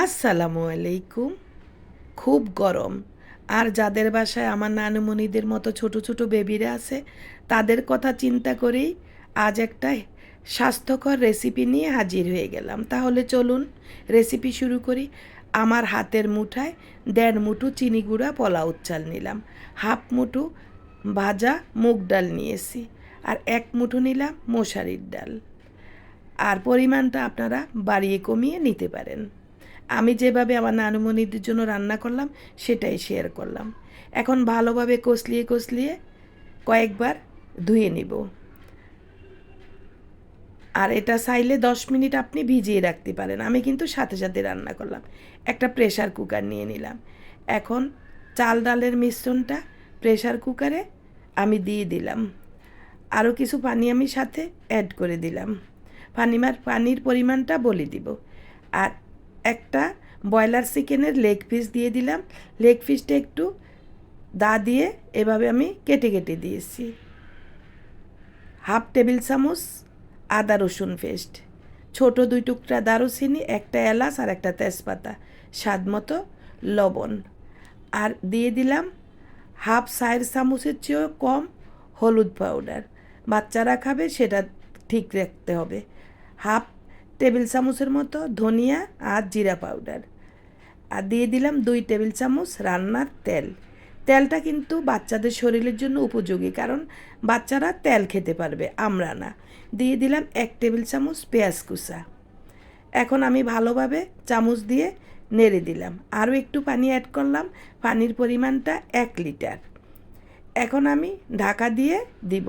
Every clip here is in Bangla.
আসসালামু আলাইকুম। খুব গরম। আর যাদের বাসায় আমার নানুমণিদের মতো ছোট ছোট বেবিরা আছে, তাদের কথা চিন্তা করেই আজ একটা স্বাস্থ্যকর রেসিপি নিয়ে হাজির হয়ে গেলাম। তাহলে চলুন রেসিপি শুরু করি। আমার হাতের মুঠায় দেড় মুঠো চিনি গুঁড়া পোলাও চাল নিলাম। হাফ মুঠো ভাজা মুগ ডাল নিয়েছি। আর এক মুঠো নিলাম মশারির ডাল। আর পরিমাণটা আপনারা বাড়িয়ে কমিয়ে নিতে পারেন। আমি যেভাবে আমার নানুমণিদের জন্য রান্না করলাম, সেটাই শেয়ার করলাম। এখন ভালোভাবে কষলিয়ে কষলিয়ে কয়েকবার ধুয়ে নিব। আর এটা চাইলে দশ মিনিট আপনি ভিজিয়ে রাখতে পারেন। আমি কিন্তু সাথে সাথে রান্না করলাম। একটা প্রেশার কুকার নিয়ে নিলাম। এখন চাল ডালের মিশ্রণটা প্রেশার কুকারে আমি দিয়ে দিলাম। আরও কিছু পানি আমি সাথে অ্যাড করে দিলাম। পানিমার পানির পরিমাণটা বলে দিব। আর একটা ব্রয়লার চিকেনের লেগ পিস দিয়ে দিলাম। লেগ পিসটা একটু দা দিয়ে এভাবে আমি কেটে কেটে দিয়েছি। হাফ টেবিল চামচ আদা রসুন পেস্ট, ছোট দুই টুকরা দারুচিনি, একটা এলাচ আর একটা তেজপাতা, স্বাদ মতো লবণ। আর দিয়ে দিলাম হাফ সাইড চামচের চেয়েও কম হলুদ পাউডার। বাচ্চারা খাবে, সেটা ঠিক রাখতে হবে। হাফ টেবিল চামচের মতো ধনিয়া আর জিরা পাউডার। আর দিয়ে দিলাম দুই টেবিল চামচ রান্নার তেল। তেলটা কিন্তু বাচ্চাদের শরীরের জন্য উপযোগী, কারণ বাচ্চারা তেল খেতে পারবে, আমরা না। দিয়ে দিলাম এক টেবিল চামচ পেঁয়াজ কুচা। এখন আমি ভালোভাবে চামচ দিয়ে নেড়ে দিলাম। আরও একটু পানি অ্যাড করলাম, পানির পরিমাণটা এক লিটার। এখন আমি ঢাকা দিয়ে দিব।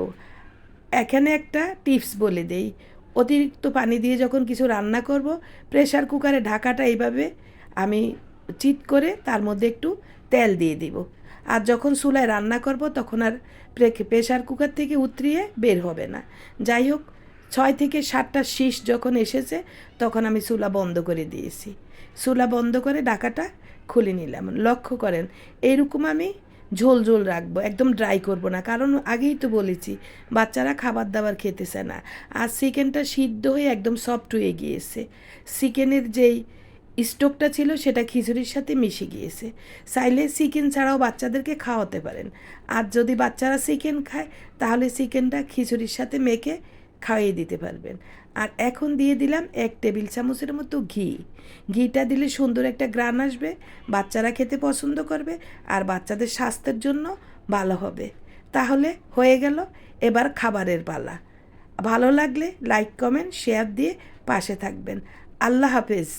এখানে একটা টিপস বলে দেই অতিরিক্ত পানি দিয়ে যখন কিছু রান্না করব প্রেশার কুকারে ঢাকাটা এইভাবে আমি চিট করে তার মধ্যে একটু তেল দিয়ে দিব। আর যখন চুলায় রান্না করব, তখন আর প্রেশার কুকার থেকে উতরিয়ে বের হবে না। যাই হোক, ছয় থেকে সাতটা শীষ যখন এসেছে, তখন আমি চুলা বন্ধ করে দিয়েছি। চুলা বন্ধ করে ঢাকাটা খুলে নিলাম। লক্ষ্য করেন এইরকম আমি ঝোল ঝোল রাখব, একদম ড্রাই করব না। কারণ আগেই তো বলেছি, বাচ্চারা খাবার দাবার খেতেছে না। আর চিকেনটা সিদ্ধ হয়ে একদম সফট হয়ে গিয়েছে। চিকেনের যেই স্টোকটা ছিল, সেটা খিচুড়ির সাথে মিশে গিয়েছে। চাইলে চিকেন ছাড়াও বাচ্চাদেরকে খাওয়াতে পারেন। আর যদি বাচ্চারা চিকেন খায়, তাহলে চিকেনটা খিচুড়ির সাথে মেখে খাইয়ে দিতে পারবেন। আর এখন দিয়ে দিলাম এক টেবিল চামচের মতো ঘি। ঘিটা দিলে সুন্দর একটা গ্রান আসবে, বাচ্চারা খেতে পছন্দ করবে আর বাচ্চাদের স্বাস্থ্যের জন্য ভালো হবে। তাহলে হয়ে গেল এবার খাবারের পালা। ভালো লাগলে লাইক, কমেন্ট, শেয়ার দিয়ে পাশে থাকবেন। আল্লাহ হাফেজ।